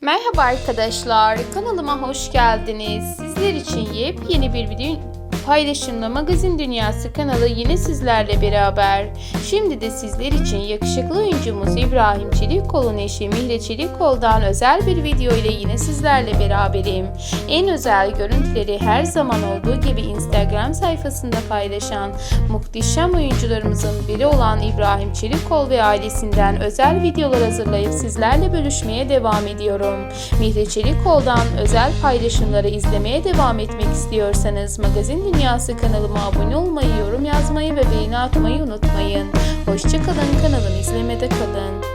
Merhaba arkadaşlar, kanalıma hoş geldiniz. Sizler için yepyeni bir video paylaşımla Magazin Dünyası kanalı yine sizlerle beraber. Şimdi de sizler için yakışıklı oyuncumuz İbrahim Çelikkol'un eşi Mihre Çelikkol'dan özel bir video ile yine sizlerle beraberim. En özel görüntüleri her zaman olduğu gibi Instagram sayfasında paylaşan muhteşem oyuncularımızın biri olan İbrahim Çelikkol ve ailesinden özel videolar hazırlayıp sizlerle bölüşmeye devam ediyorum. Mihre Çelikkol'dan özel paylaşımları izlemeye devam etmek istiyorsanız Magazin Dünyası kanalıma abone olmayı, yorum yazmayı ve beğeni atmayı unutmayın. Hoşçakalın kanalımı izlemede kalın.